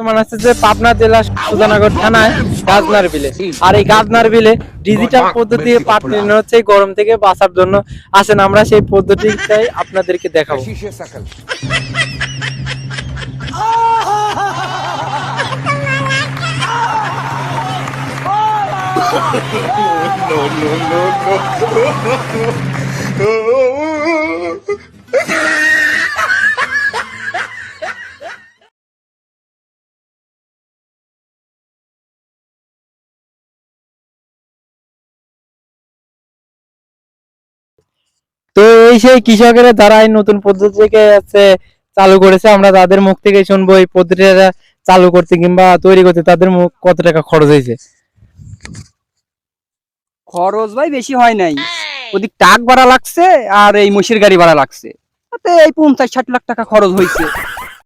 বর্তমান আছে যে পাবনা জেলা সুজানগর থানায় গাজনার বিলে আর এই গাজনার বিলে ডিজিটাল পদ্ধতি পাট নির্ণয় হচ্ছে গরম থেকে বাঁচার জন্য আসেন আমরা সেই পদ্ধতিটাই আপনাদেরকে দেখাবো no, no, no, no. তো এই সেই কৃষকের এই নতুন পদ্ধতিকে আছে চালু করেছে। আমরা তাদের মুখ থেকে শুনব এই পদ্ধতিটা চালু করতে কিংবা তৈরি করতে তাদের মুখ কত টাকা খরচ হয়েছে। খরচ ভাই বেশি হয় নাই। ওদিক টাক ভাড়া লাগছে আর এই মসির গাড়ি ভাড়া লাগছে। এই পঞ্চাশ ষাট লাখ টাকা খরচ হয়েছে।